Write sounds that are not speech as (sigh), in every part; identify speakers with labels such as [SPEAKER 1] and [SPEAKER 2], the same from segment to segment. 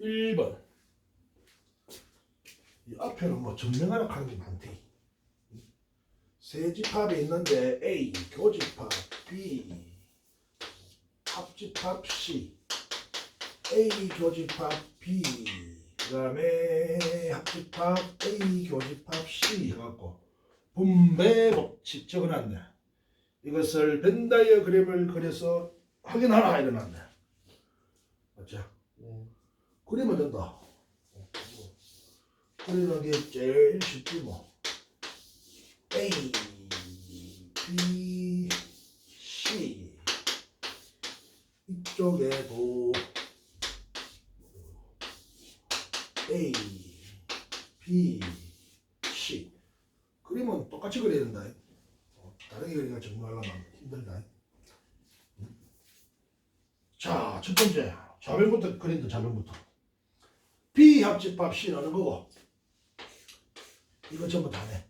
[SPEAKER 1] 1번 이 앞에는 뭐 증명하라 하는 게 많대 세 집합이 있는데 A 교집합 B 합집합 C A 교집합 B 그 다음에 합집합 A 교집합 C 해갖고 분배 법칙 적어놨네 이것을 벤 다이어그램을 그려서 확인하라 이러놨네 맞죠?
[SPEAKER 2] 네.
[SPEAKER 1] 그리면 된다. 그리는 게 제일 쉽지 뭐. A, B, C 이쪽에도 A, B, C 그리면 똑같이 그려야 된다. 어, 다르게 그리기가 정말 하려면 힘들다. 자, 첫 번째 좌변부터 그린다. 좌변부터. B 합집합 C 나는 거고 이거 전부 다네.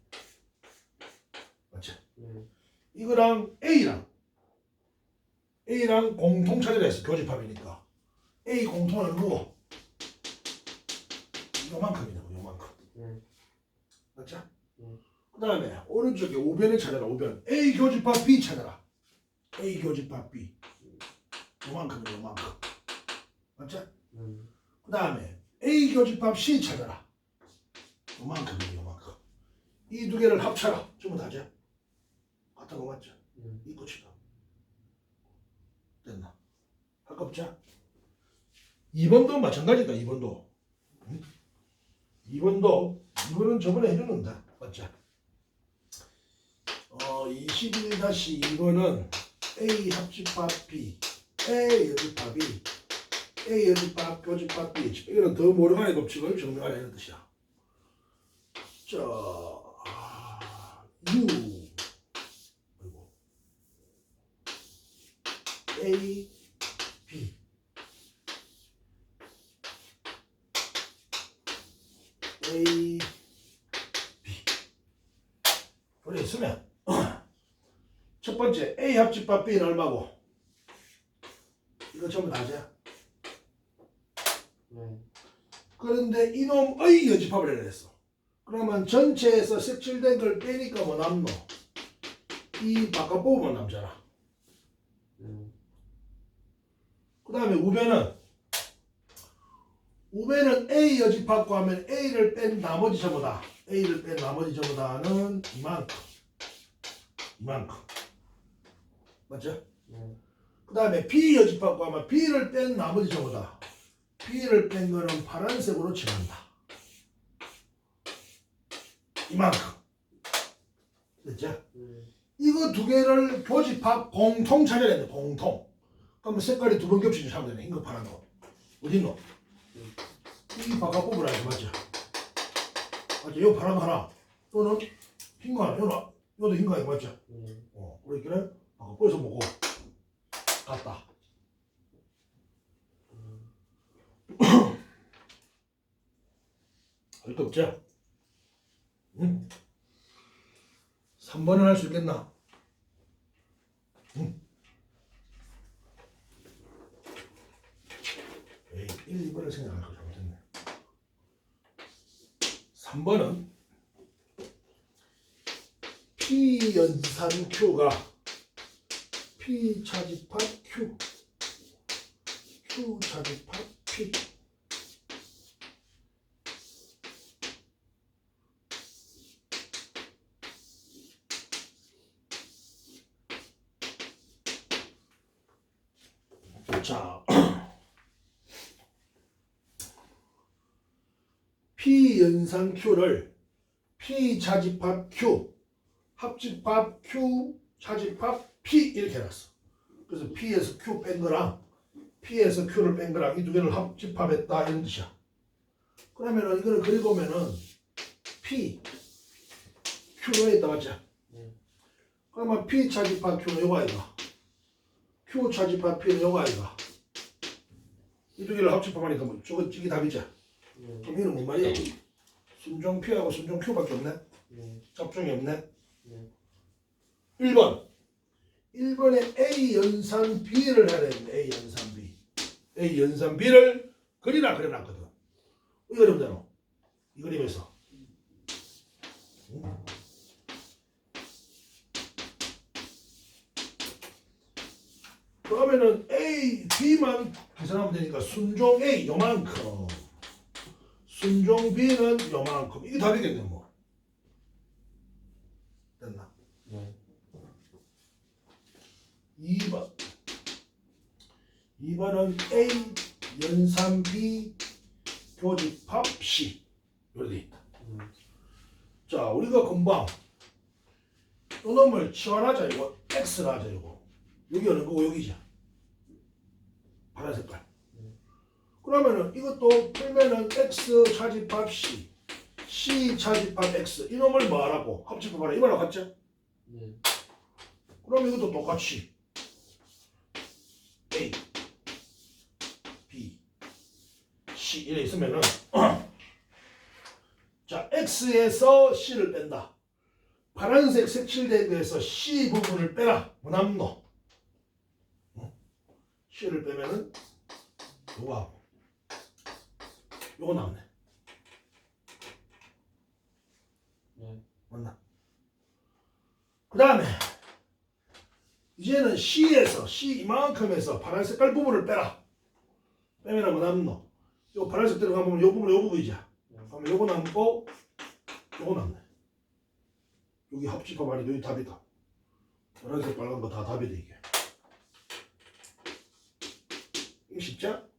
[SPEAKER 1] 맞지?
[SPEAKER 2] 네.
[SPEAKER 1] 이거랑 A랑 A랑 공통 찾으라 했어. 교집합이니까. A 공통하는 거고 요만큼이다. 요만큼.
[SPEAKER 2] 네.
[SPEAKER 1] 맞죠?
[SPEAKER 2] 네.
[SPEAKER 1] 그 다음에 오른쪽에 우변을 찾아라. 우변. A 교집합 B 찾아라. A 교집합 B. 요만큼이다. 요만큼. 맞죠?
[SPEAKER 2] 네.
[SPEAKER 1] 그 다음에 A 교집합 C 찾아라. 요만큼이에요, 요만큼. 이 두 개를 합쳐라. 전부 다죠? 같은 거 맞죠?
[SPEAKER 2] 네.
[SPEAKER 1] 이 끝이다. 됐나? 없죠? 2번도 마찬가지다, 2번도. 응? 2번도, 이거는 저번에 해줬는데, 맞죠? 어, 21-2번은 A 합집합 B, A 여집합이 A 연집합, 교집합, B 이거는 더 모르간의 법칙을 이런 뜻이야. 자, 아, U 그리고 A, B A, B 그래 있으면 첫 번째 A 합집합 B는 얼마고? 이거 전부 다죠?
[SPEAKER 2] 네.
[SPEAKER 1] 그런데 이놈의 여집합을 해야 했어. 그러면 전체에서 색칠된 걸 빼니까 뭐 남노? 이 바깥 부분만 남잖아.
[SPEAKER 2] 네.
[SPEAKER 1] 그 다음에 우변은 우변은 A 여집합과 하면 A를 뺀 나머지 전부 다 A를 뺀 나머지 전부 다는 이만큼 이만큼 맞죠?
[SPEAKER 2] 네.
[SPEAKER 1] 그 다음에 B 여집합과 하면 B를 뺀 나머지 전부 다 B를 뺀 거는 파란색으로 칠한다. 이만큼. 됐죠?
[SPEAKER 2] 네.
[SPEAKER 1] 이거 두 개를 교집합 공통 찾아야 돼. 공통. 그러면 색깔이 두 번 겹치지 하면 되네. 이거 파란 거. 어디 있노? 이 바깥 아니지 맞죠? 맞죠? 이거 파란 거 하나. 또는 흰거 하나. 요거, 요도 흰거 아니고 맞죠?
[SPEAKER 2] 네.
[SPEAKER 1] 어, 우리끼리는 바깥 부에서 보고 같다. 할 거 없죠? 응? 3번은 할 수 있겠나? 응? 에이, 1, 2번을 생각할 거 잘못했네. 3번은 P 연산 Q가 P Q Q 차집합 P 자, P 연산 Q를 P 차집합 Q, 합집합 Q, 차집합 P 이렇게 해놨어. 그래서 P에서 Q 뺀 거랑 P에서 Q를 뺀 거랑 이 두 개를 합집합했다 이런 뜻이야. 그러면은 이거를 그리고면은 P, Q로 했다 맞지?
[SPEAKER 2] 네.
[SPEAKER 1] 그러면 P 차집합 Q는 요거 아이가? Q 차집합 P는 요거 아이가? 이 두 개를 합집합하니까 뭐 저거 이게 답이지?
[SPEAKER 2] 네.
[SPEAKER 1] 그럼 이는 뭔 말이야? 순종 P하고 순종 Q밖에 없네?
[SPEAKER 2] 네.
[SPEAKER 1] 짝종이 없네?
[SPEAKER 2] 네.
[SPEAKER 1] 1번 1번에 A 연산 B를 되는데 A 연산 B A 연산 B를 그리라 그려놨거든. 이 그림대로 이 그림에서 응? 그러면은 A, B만 계산하면 되니까 순종 A 요만큼 순종 B는 요만큼. 이게 답이겠네 뭐. 됐나?
[SPEAKER 2] 네.
[SPEAKER 1] 2번. 2번은 A 연산 B 교집합 C. 이렇게 돼 있다.
[SPEAKER 2] 음.
[SPEAKER 1] 자 우리가 금방 요 놈을 치환하자 이거. X라 하자 이거. 여기 어느 거고 여기죠? 파란 색깔 그러면은 이것도 풀면은 X 차집합 C C 차집합 X 이놈을 뭐하라고 합집합하라 이 말하고 같죠?
[SPEAKER 2] 네.
[SPEAKER 1] 그럼 이것도 똑같이 A, B, C 이래 있으면은 (clears throat) 자 X에서 C를 뺀다. 파란색 색칠된 거에서 C 부분을 빼라. 뭐 남노? 어? C를 빼면은 하고 요거 남네.
[SPEAKER 2] 네.
[SPEAKER 1] 맞나? 그 다음에 이제는 C에서 C 이만큼에서 파란 색깔 부분을 빼라. 빼면 뭐 남노? 요 파란색 들어가면 요 부분 요 부분이죠. 그러면 요거 남고 요거 남네. 여기 합집합 아니 여기 답이다. 파란색 빨간 거 다 답이다 이게. 이게 쉽죠?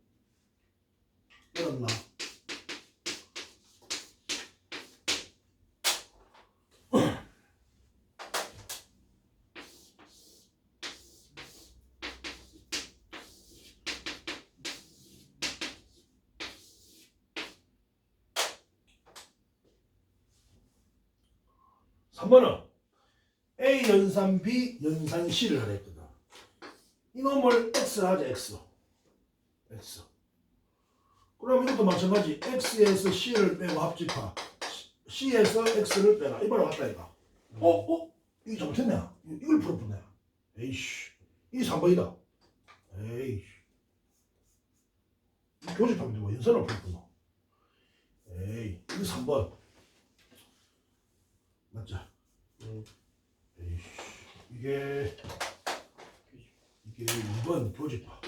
[SPEAKER 1] 3번은 A 연산 B 연산 C를 하라 했거든. 이건 뭘 X 하자 X. X. 그럼 이것도 마찬가지 X에서 C를 빼고 합집하 C에서 X를 빼라. 이번에 왔다 이거. 어? 어? 이거 잘못했네. 이걸 풀어보네. 에이씨. 이 3번이다. 에이씨. 교집하면 되고 뭐 연산을 풀었구나. 에이. 이거 3번. 맞죠?
[SPEAKER 2] 네.
[SPEAKER 1] 에이씨, 이게 이게 2번 교집합.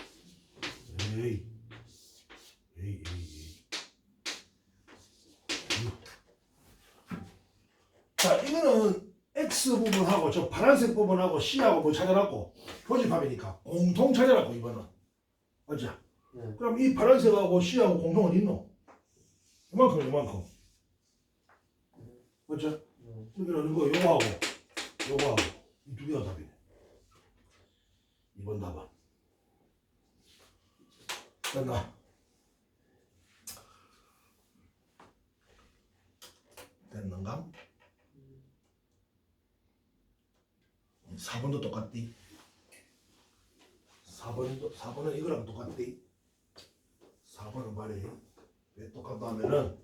[SPEAKER 1] 에이, 에이, 에이, 에이. 자, 이거는 X 부분하고 저 파란색 부분하고 C하고 뭐 찾아놨고 교집합이니까 공통 찾아놨고 이거는 맞죠?
[SPEAKER 2] 네.
[SPEAKER 1] 그럼 이 파란색하고 C하고 공통은 있노? 이만큼 이만큼 맞죠?
[SPEAKER 2] 네.
[SPEAKER 1] 여기는 이거 요거하고 요거하고 이 두 개가 답이네. 2번 답은. 됐나? 됐는가? 4번도 똑같디? 4번도 4번은 이거랑 똑같디? 4번은 말이 왜 똑같다 하면은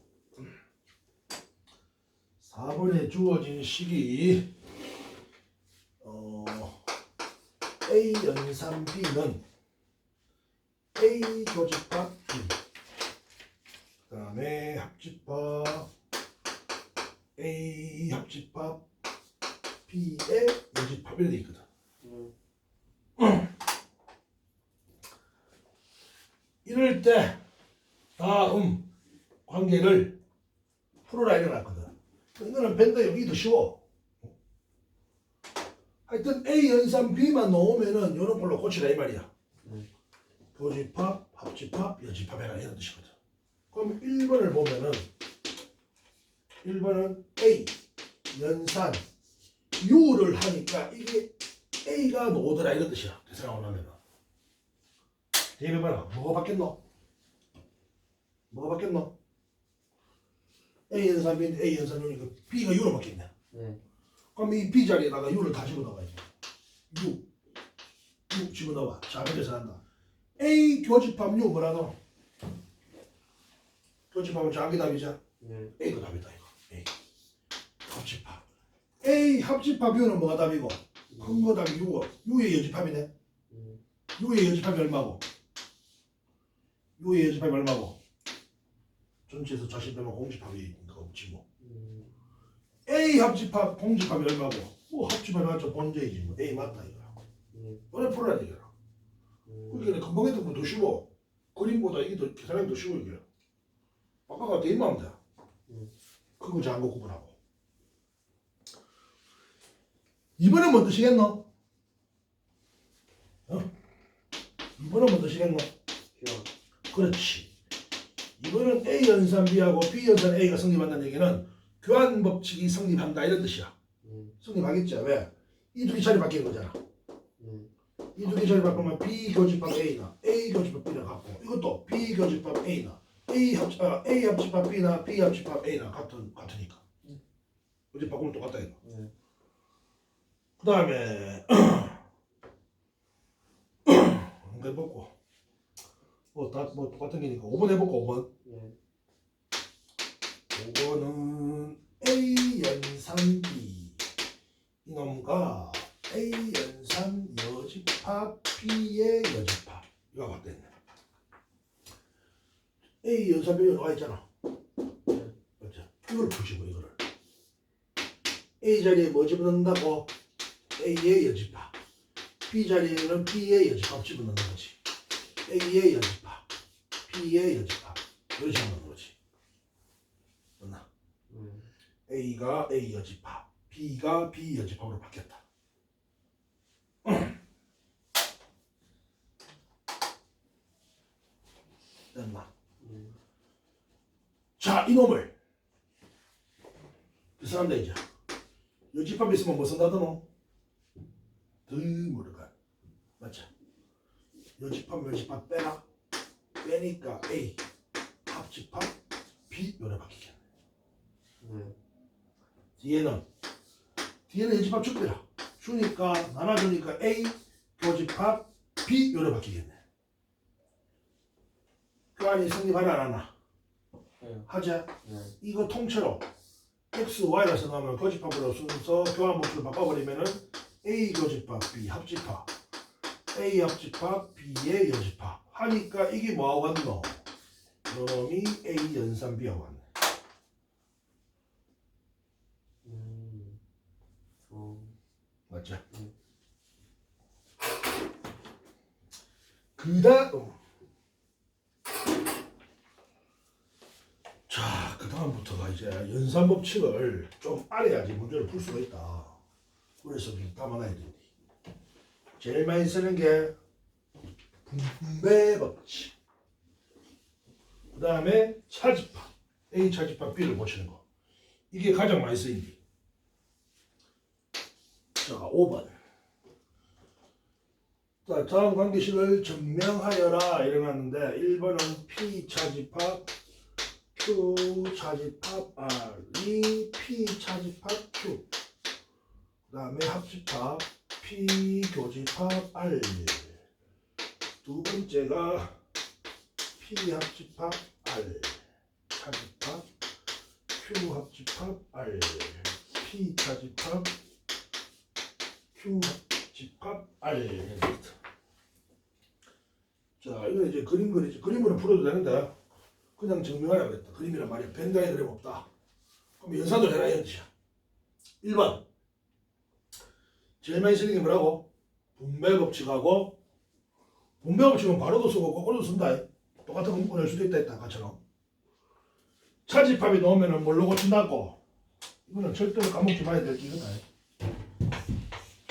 [SPEAKER 1] 4번에 주어진 식이 어, A 연산 B는 A 교집합 B 그 다음에 합집합 A 합집합 B의 여집합 이렇게 돼 있거든
[SPEAKER 2] 네.
[SPEAKER 1] 이럴 때 다음 관계를 풀어라 이래놨거든. 이거는 밴드 여기도 쉬워. 하여튼 A 연산 B만 넣으면은 요런 걸로 고치라 이 말이야.
[SPEAKER 2] 네.
[SPEAKER 1] 교집합, 합집합, 여집합 해라 이런 뜻이거든. 그럼 1번을 보면은 1번은 A 연산 U를 하니까 이게 A가 노더라 이런 뜻이야. 계산하고 나면은. 대비해봐라. 뭐가 바뀌었노? 뭐가 바뀌었노? A 연산 B, A 연산 U니까 B가 U로 바뀌었네.
[SPEAKER 2] 네.
[SPEAKER 1] 그럼 이 B 자리에다가 U를 다 집어넣어야지. U. U 집어넣어. 자, 그렇게 계산한다. A 교집합 U 뭐라노? 교집합은 자기 답이자.
[SPEAKER 2] 네.
[SPEAKER 1] A가 답이다 이거. A. 합집합. A 합집합 U는 뭐가 답이고? 큰 거 답이 U고. U의 여집합이네.
[SPEAKER 2] 네.
[SPEAKER 1] U의 여집합이 얼마고? U의 여집합이 얼마고? 전체에서 자신 빼면 공집합이 없지 뭐.
[SPEAKER 2] 음.
[SPEAKER 1] A 합집합 공집합이 얼마고? 뭐 합집합이 맞죠 본제이지 뭐. A 맞다 이거야.
[SPEAKER 2] 음.
[SPEAKER 1] 너네 풀어야.
[SPEAKER 2] 음.
[SPEAKER 1] 그러니까 금방 했던 거더 쉬워. 그림보다 이게 더 계산하기 더 쉬워 이게. 아까가 대입만 하면 돼.
[SPEAKER 2] 음.
[SPEAKER 1] 크고 작은 거 구분하고. 이번엔 뭐 드시겠노? 어? 이번엔 뭐 드시겠노? 그렇지. 이거는 A 연산 B하고 B 연산 A가 성립한다는 얘기는 교환 법칙이 성립한다 이런 뜻이야.
[SPEAKER 2] 음.
[SPEAKER 1] 성립하겠지. 왜? 이 두 개 자리 바뀌는 거잖아.
[SPEAKER 2] 음.
[SPEAKER 1] 이두 개 자리 바꾸면 B 교집합 A나 A 교집합 B나 같고 이것도 B 교집합 A나 A 합 아, A 합집합 B나 B 합집합 A나 같은 같으니까. 어디 바꾸면 똑같다 이거.
[SPEAKER 2] 네.
[SPEAKER 1] 그 다음에 (clears throat) 해보고 뭐 다 뭐 똑같은 게니까. 5번 해볼까 5번.
[SPEAKER 2] 네.
[SPEAKER 1] 5번은 A 연산 B. 이놈과 A 연산 여집합 B의 여집합. 이거 같겠네. A 연산 B가 나와 있잖아. 맞죠? 이걸 푸시고 이거를. A 자리에 뭐 집어넣는다고? A의 여집합. B 자리에는 B의 여집합 집어넣는 거지. A의 여집합 B의 여집합 이렇게 집어넣는 거지 맞나?
[SPEAKER 2] 음.
[SPEAKER 1] A가 A 여집합, B가 B 여집합으로 바뀌었다. (clears throat) 됐나?
[SPEAKER 2] 음.
[SPEAKER 1] 자, 이놈을 계산한다 이제. 여집합 있으면 뭐 쓴다더노? 드물어가 맞죠? 여집합 여집합 빼라 빼니까 A 합집합 B 요래 바뀌겠네.
[SPEAKER 2] 네.
[SPEAKER 1] 뒤에는 뒤에는 여집합 축배라 주니까 나눠주니까 A 교집합 B 요래 바뀌겠네 교환이 성립하나 안 하나
[SPEAKER 2] 해요.
[SPEAKER 1] 하자
[SPEAKER 2] 네.
[SPEAKER 1] 이거 통째로 X, Y라서 나오면 교집합으로 순서 교환 목표를 바꿔버리면은 A 교집합 B 합집합 A 합집합 B의 여집합 하니까 이게 뭐하고 같노? 요놈이 A 연산 B하고 같네
[SPEAKER 2] 음. 어.
[SPEAKER 1] 맞죠?
[SPEAKER 2] 음.
[SPEAKER 1] 그 다음 자, 그 다음부터가 이제 연산 법칙을 좀 알아야지 문제를 풀 수가 있다. 그래서 좀 담아놔야 된다. 제일 많이 쓰는 게 분배 법칙. 그 다음에 차집합. A 차집합 B를 고치는 거. 이게 가장 많이 쓰인디. 자, 5번. 자, 다음 관계식을 증명하여라 이래놨는데 1번은 P 차집합 Q 차집합 R이 P 차집합 Q 그 다음에 합집합 P 교집합 R 두 번째가 P 합집합 R 차집합 Q 합집합 R P 차집합 Q 합집합 R. 자 이거 이제 그림 그리지. 그림으로 풀어도 되는데 그냥 증명하라고 했다. 그림이란 말이야. 벤다이 그림 없다. 그럼 연산을 해라 이거지 1번. 제일 많이 쓰는 게 뭐라고? 분배 법칙하고 분배 법칙은 바로도 쓰고 거꾸로도 쓴다. 똑같은 거 묶어낼 수도 있다 했다 아까처럼. 차집합이 나오면은 뭘로 고친다고? 이거는 절대로 까먹지 말아야 될 기회다.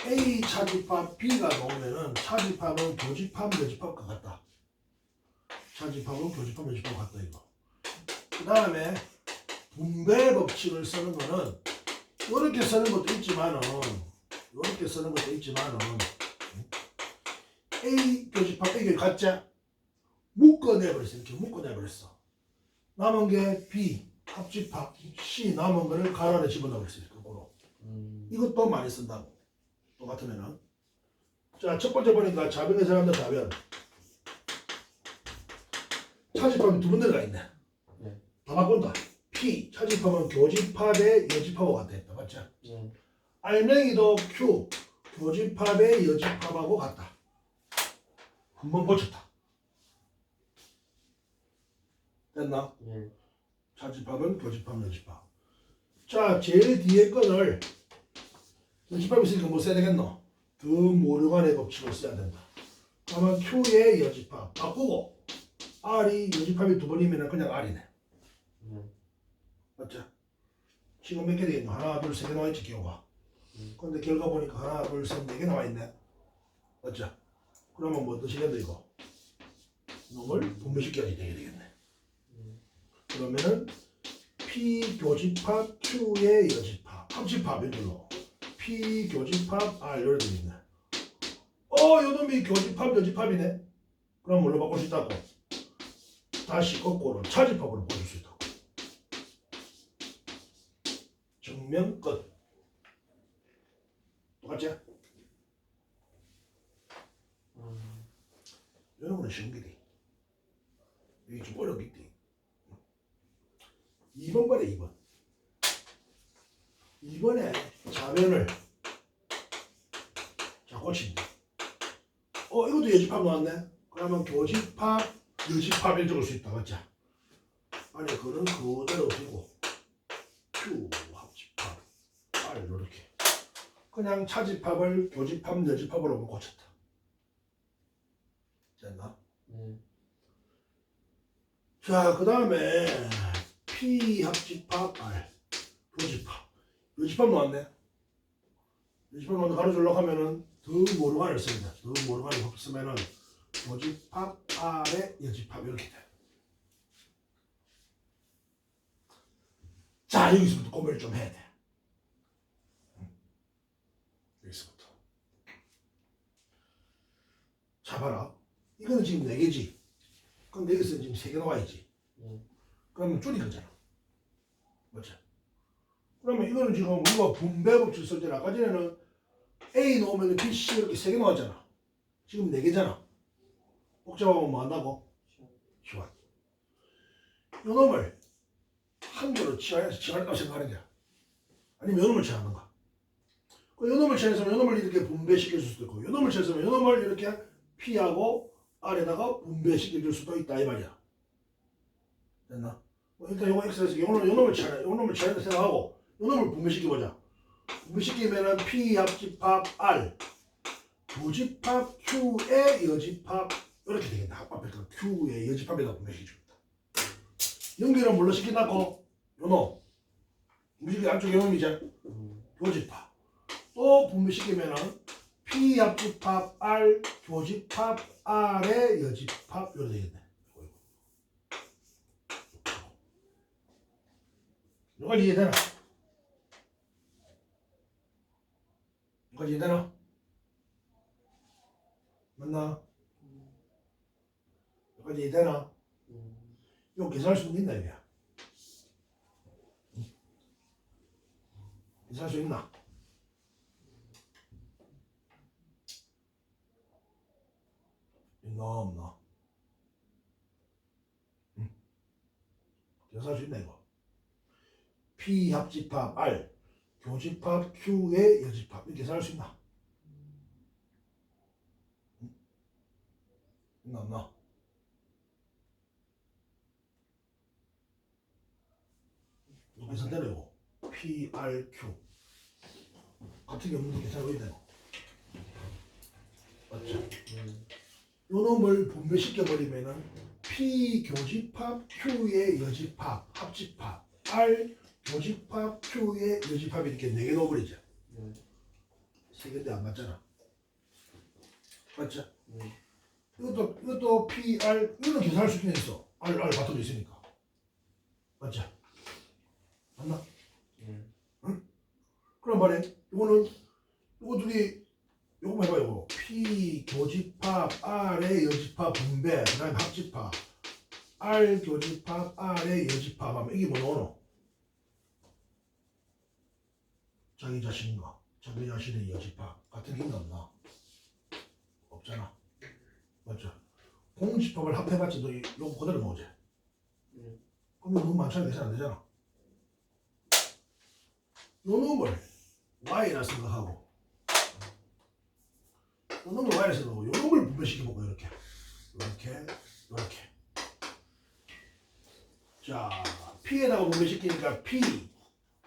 [SPEAKER 1] A 차집합 B가 나오면은 차집합은 교집합 여집합과 같다. 차집합은 교집합 여집합 같다 이거. 그 다음에 분배 법칙을 쓰는 거는 이렇게 쓰는 것도 있지만은 이렇게 쓰는 것도 있지만은 A 교집합 A를 갖자 묶어내버렸어 이렇게 묶어내버렸어. 남은 게 B 합집합 C 남은 거를 가로 안에 집어넣어버렸어 거꾸로
[SPEAKER 2] 음.
[SPEAKER 1] 이것도 많이 쓴다고. 똑같으면은. 자첫 번째 보니까 자변의 사람들 자변 차집합이 두 군데가 있네.
[SPEAKER 2] 네.
[SPEAKER 1] 다 바꾼다. P 차집합은 교집합의 여집합하고 같다 맞죠?
[SPEAKER 2] 네.
[SPEAKER 1] 알맹이도 Q 교집합의 여집합하고 같다 한 번 고쳤다 됐나?
[SPEAKER 2] 네.
[SPEAKER 1] 차집합은 교집합, 여집합. 자, 제일 뒤에 거를 여집합 있으니까 뭐 써야 되겠노? 더 모르간의 법칙을 써야 된다. 그러면 Q의 여집합 바꾸고 R이 여집합이 두 번이면 그냥 R이네.
[SPEAKER 2] 네.
[SPEAKER 1] 맞죠? 지금 몇 개 되겠노? 하나, 둘, 세 개 나와 있지, 기호가.
[SPEAKER 2] 음.
[SPEAKER 1] 근데 결과 보니까 하나, 둘, 셋, 네 개 나와 있네. 맞죠? 그러면 뭐 드시겠노, 이거? 이걸 분배시켜야 되겠네.
[SPEAKER 2] 음.
[SPEAKER 1] 그러면은 P 교집합 Q의 여집합 합집합 이걸로 P 교집합 R 이렇게 되겠네. 어, 요놈이 교집합 여집합이네. 그럼 뭘로 바꿀 수 있다고? 다시 거꾸로 차집합으로 바꿀 수 있다고. 증명 끝. 똑같지?
[SPEAKER 2] 음.
[SPEAKER 1] 여러분은 쉬운 길이. 이게 좀 어렵겠지. 2번 번에 2번. 2번에 자변을 자 고친다. 어 이것도 여집합 나왔네. 그러면 교집합, 여집합을 적을 수 있다. 맞지? 아니 그는 그대로 두고 Q 합집합 R 이렇게 그냥 차집합을 교집합, 여집합으로 고쳤다. 됐나?
[SPEAKER 2] 네.
[SPEAKER 1] 자, 그 다음에 P 합집합 R 교집합 교집합 나왔네. 교집합 나왔는데 가로줄로 하면은 더 모르간을 씁니다. 더 모르간을 쓰면은 교집합 R의 여집합 이렇게 돼. 자, 여기서부터 고민을 좀 해야 돼. 응. 여기서부터. 자, 봐라. 이거는 지금 네 개지. 그럼 여기서 지금 세개 나와 있지.
[SPEAKER 2] 네.
[SPEAKER 1] 그러면 줄이 거잖아. 맞죠? 그러면 이거는 지금 우리가 분배 법칙 쓸 때는 아까 전에는 A 넣으면 B, C 이렇게 세개 나왔잖아. 지금 네 개잖아. 복잡하면 뭐 한다고? 시원. 요 놈을 한 개로 치환해서 치환했다고 생각하는 거야. 아니면 요 놈을 치환하는가. 그요 놈을 치환해서 요 놈을 이렇게 분배시킬 수도 있고 요 놈을 치환해서 요 놈을 이렇게 P하고 R에다가 분배시켜 줄 수도 있다 이 말이야. 됐나? 뭐 일단 요거 X에서 요 놈, 놈을 치환해, 요 놈을 치환해 생각하고 요 놈을 분배시켜보자. 분배시키면은 P 합집합 R, 부집합 Q의 여집합 이렇게 되겠네. 앞에 그 Q의 여집합에다 분배시켜줍니다. 연결은 뭘로 시킨다고? 요 놈. 분배시키 안쪽 요 놈이지.
[SPEAKER 2] 음.
[SPEAKER 1] 또 분배시키면은 P 합집합 R, 교집합 R의 여집합 이렇게 되겠네. 이거 이해되나? 이거 이해되나? 맞나? 이거 이해되나?
[SPEAKER 2] 음.
[SPEAKER 1] 이거 계산할 수 있나 이게? 계산할 수 있나? 없나? 응. 계산할 수 있나 이거? P 합집합 R 교집합 Q의 여집합 이렇게 계산할 수 있나? 응? 있나 없나? 계산되네 이거 P R Q 같은 게 없는데 계산하고 있네 맞죠?
[SPEAKER 2] 네.
[SPEAKER 1] 요 놈을 분배시켜 버리면은 P 교집합 Q의 여집합 합집합 R 교집합 Q의 여집합 이렇게 네개 넣어버리죠.
[SPEAKER 2] 네.
[SPEAKER 1] 세 개인데 안 맞잖아. 맞죠?
[SPEAKER 2] 네.
[SPEAKER 1] 이것도 이것도 P R 이거는 계산할 수 있어. R R 바텀도 있으니까. 맞죠? 맞나?
[SPEAKER 2] 네.
[SPEAKER 1] 그럼 말해. 이거는 이거 둘이 요거 해봐 요거. P 교집합 R의 여집합 분배 그다음에 합집합 R 교집합 R의 여집합 하면 이게 뭐 나오노? 자기 자신과 자기 자신의 여집합 같은 게 있나 없나? 없잖아. 맞죠? 공집합을 합해봤지 너 이- 요거 그대로 나오지?
[SPEAKER 2] 네.
[SPEAKER 1] 그럼 너무 많잖아 계산 안 되잖아. 요 놈을 y라 생각하고 요 놈을 y라 생각하고 요 놈을 분배시켜 보고 이렇게 이렇게 이렇게 자 P에다가 분배시키니까 P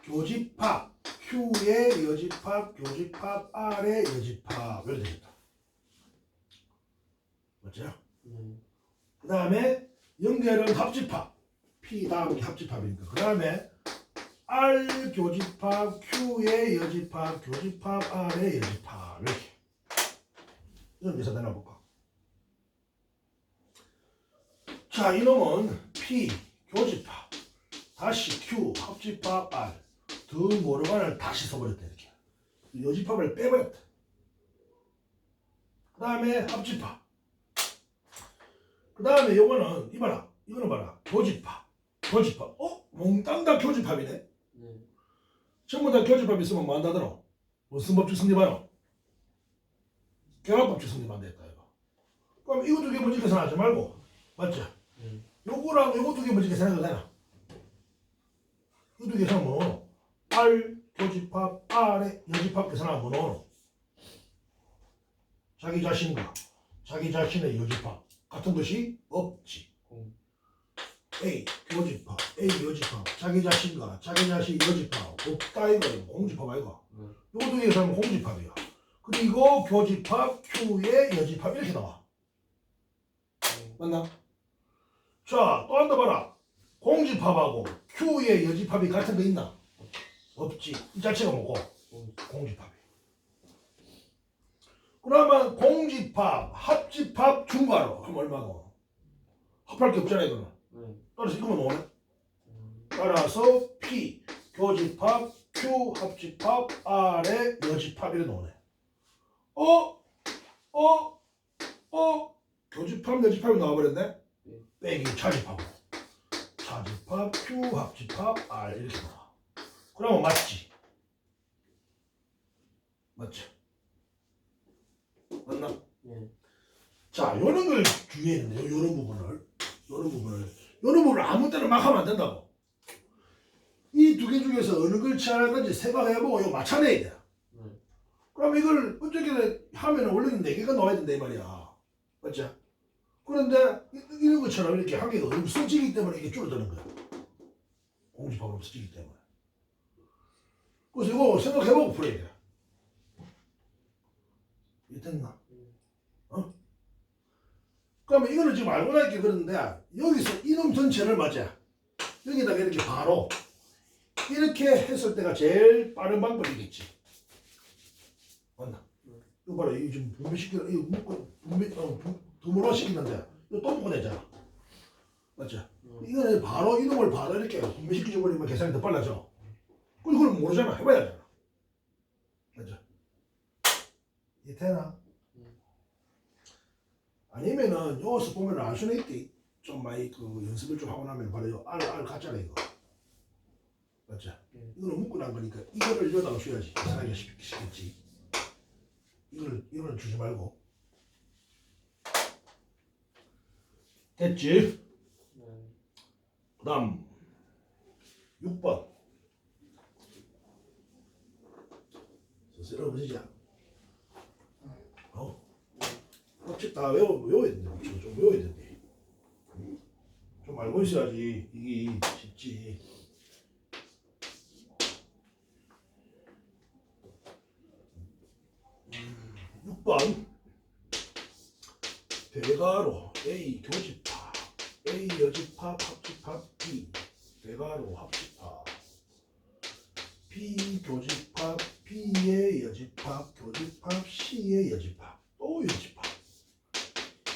[SPEAKER 1] 교집합 Q의 여집합 교집합 R의 여집합 이렇게 되겠다. 맞죠?
[SPEAKER 2] 네.
[SPEAKER 1] 그 다음에 연결은 합집합 P 다음 게 합집합이니까 그 다음에 R 교집합 Q의 여집합 교집합 R의 여집합 이렇게 이런 계산 되나 볼까? 자 이놈은 P 교집합. 다시 Q 합집합 R. 더 모르간을 다시 써버렸다 이렇게. 여집합을 빼버렸다. 그 다음에 합집합. 그 다음에 요거는 이봐라 이거는 봐라. 교집합. 교집합. 어? 몽땅 다 교집합이네?
[SPEAKER 2] 네.
[SPEAKER 1] 전부 다 교집합 있으면 뭐 한다더노 무슨 법칙 성립하노 결합법칙 성립한다 했다 이거 그럼 이거 두 개 먼저 계산하지 말고 맞죠?
[SPEAKER 2] 네.
[SPEAKER 1] 요거랑 요거 두 개 먼저 계산해도 되나? 이거 두 개 계산하면 뭐? R 교집합 R의 여집합 계산하면 뭐? 자기 자신과 자기 자신의 여집합 같은 것이 없지
[SPEAKER 2] 공.
[SPEAKER 1] A 교집합 A 여집합 자기 자신과 자기 자신 여집합 없다 이거 공집합 아이가
[SPEAKER 2] 네.
[SPEAKER 1] 요거 두 개 계산하면 공집합이야 그리고 교집합 Q의 여집합 이렇게 나와
[SPEAKER 2] 네.
[SPEAKER 1] 맞나? 자, 또한번 봐라. 공집합하고 Q의 여집합이 같은 거 있나? 없지. 이 자체가 뭐고?
[SPEAKER 2] 공.
[SPEAKER 1] 공집합이. 그러면 공집합, 합집합, 중괄호 하면 얼마고? 합할 게 없잖아 이거는.
[SPEAKER 2] 네.
[SPEAKER 1] 따라서 이거만 나오네.
[SPEAKER 2] 음.
[SPEAKER 1] 따라서 P 교집합, Q 합집합, R의 여집합 이래 나오네. 어? 어? 어? 교집합, 여집합이 나와버렸네?
[SPEAKER 2] 네.
[SPEAKER 1] 빼기 차집합. 차집합, Q 합 집합, R 이렇게 나와. 그러면 맞지? 맞죠? 맞나?
[SPEAKER 2] 네.
[SPEAKER 1] 자, 요런 걸 주의해야 돼요. 요런 부분을. 요런 부분을. 요런 부분을 아무 때나 막 하면 안 된다고. 이 두 개 중에서 어느 걸 취할 건지 생각해보고 이거 맞춰내야 돼.
[SPEAKER 2] 네.
[SPEAKER 1] 그럼 이걸 어떻게 하면 원래는 네 개가 나와야 된다 이 말이야. 맞죠? 그런데 이- 이런 것처럼 이렇게 한 개가 없어지기 때문에 이게 줄어드는 거야. 공집합으로 없어지기 때문에. 그래서 이거 생각해보고 풀어야 돼. 됐나? 어? 그러면 이거는 지금 알고 나니까 그런데 여기서 이놈 전체를 맞아. 여기다가 이렇게 바로 이렇게 했을 때가 제일 빠른 방법이겠지. 맞나? 이거 봐라, 이거 지금 분배시키는, 이거 묶고, 분배, 어, 두물화 시키는데, 이거 또 묶어내잖아. 맞죠?
[SPEAKER 2] 음.
[SPEAKER 1] 이거는 바로 이놈을 바로 이렇게 분배시켜 버리면 계산이 더 빨라져. 그걸 그걸 모르잖아. 해봐야 되잖아. 맞죠? 이해 되나?
[SPEAKER 2] 음.
[SPEAKER 1] 아니면은 여기서 보면 알 수는 있대. 좀 많이 그 연습을 좀 하고 나면 바로 요 알, 알 같잖아 이거. 맞죠?
[SPEAKER 2] 네.
[SPEAKER 1] 이거는 묶고 난 거니까 이거를 여기다가 줘야지. 계산하기 쉽- 쉽겠지. 이걸 이거는 주지 말고. 됐지?
[SPEAKER 2] 네.
[SPEAKER 1] 그 다음 6번. 스스로 보시자 어? 법칙 다. 외워, 외워야 된다 좀 외워야 된대 좀 알고 있어야지. 이게 쉽지. 음, 6번 대가로 A 교집합 A 여집합 합집합 B 대가로 합집합. B 교집합 B의 여집합 교집합 C의 여집합 또 여집합.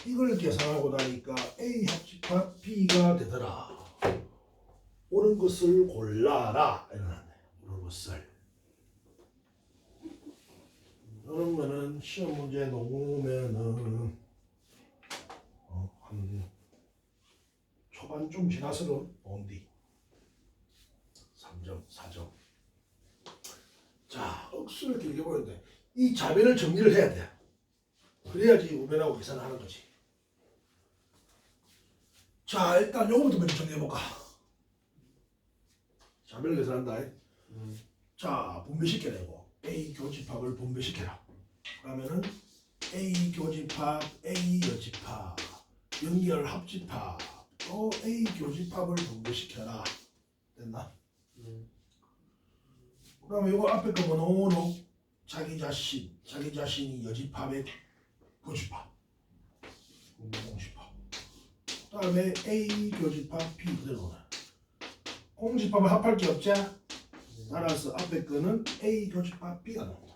[SPEAKER 1] 이걸 계산하고 나니까 A 합집합 B가 되더라. 옳은 것을 골라라. 이러네 옳은 것을. 그러면은 시험 문제 놓으면은 어, 한 초반쯤 지나서는 온디 3점, 4점. 자, 억수를 길게 보는데 이 자변을 정리를 해야 돼. 그래야지 우변하고 계산하는 거지. 자, 일단 요거부터 먼저 정리해볼까. 자변을 계산한다.
[SPEAKER 2] 음.
[SPEAKER 1] 자, 분배시켜내고 A 교집합을 분배시켜라. 그러면은 A 교집합, A 여집합, 연결 합집합, 또 A 교집합을 분배시켜라. 그러면 이거 앞에 거 뭐노노 자기 자신 자기 자신이 여집합의 교집합. 공집합. 그다음에 A 교집합 B 그대로네 공집합을 합할 게 없지? 따라서 앞에 거는 A 교집합 B가 나온다.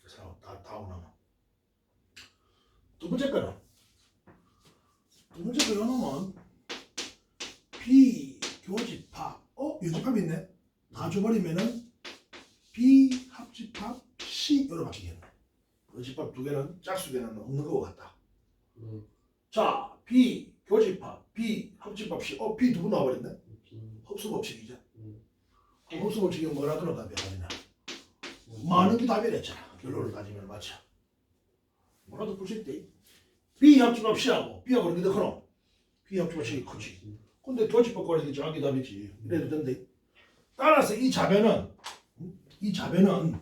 [SPEAKER 1] 그래서 다, 다 오나마. 두 번째 거는 두 번째 거요놈은 B 요집합 있네. 다 줘버리면은 B 합집합 C 요로 바뀌겠네 요집합 두 개는 짝수 개는 없는 것 같다.
[SPEAKER 2] 네.
[SPEAKER 1] 자 B 교집합 B 합집합 C. 어 B 두 번 나와버렸네.
[SPEAKER 2] B.
[SPEAKER 1] 흡수 법칙이죠
[SPEAKER 2] 음.
[SPEAKER 1] 그럼 흡수 법칙이 뭐라 그런 답이 아니냐 많은 게 답이랬잖아. 결론을 따지면 맞죠 뭐라도 풀수 있대. B 합집합 C하고 B하고 이렇게 더 크노. B 합집합 C가 크지 근데 거리는 정확히 답이지 이래도 된대 따라서 이 자변은 음? 이 자변은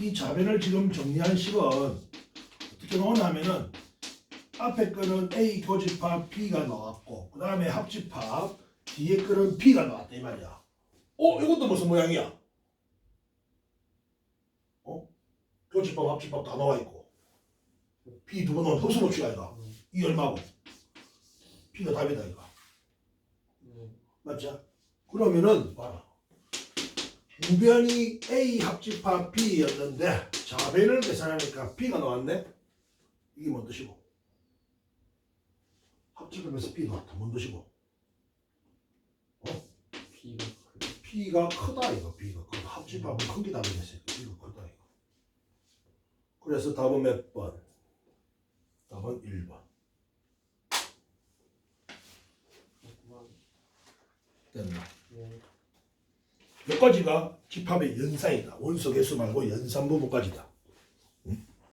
[SPEAKER 1] 이 자변을 지금 정리한 식은 어떻게 나오냐면은 앞에 거는 A 교집합 B가 나왔고 그 다음에 합집합 뒤에 거는 B가 나왔다 이 말이야 어? 이것도 무슨 모양이야? 어? 교집합 합집합 다 나와 있고 B 두번 넣은 흡수 법칙 아이가 이 얼마고 B가 답이다 이거
[SPEAKER 2] 네.
[SPEAKER 1] 맞죠? 그러면은 봐라. 우변이 A 합집합 B였는데 자변을 계산하니까 B가 나왔네. 이게 뭔 뜻이고? 합집하면서 B 나왔다. 뭔 뜻이고?
[SPEAKER 2] B가 크.
[SPEAKER 1] B가 크다 이거. B가 크다. 합집합은 큰게 답이 됐어요. B가 크다 이거. 그래서 답은 몇 번? 답은 1번.
[SPEAKER 2] 그만.
[SPEAKER 1] 됐나?
[SPEAKER 2] 네.
[SPEAKER 1] 여기까지가 집합의 연산이다. 원소 개수 말고 연산 부분까지다.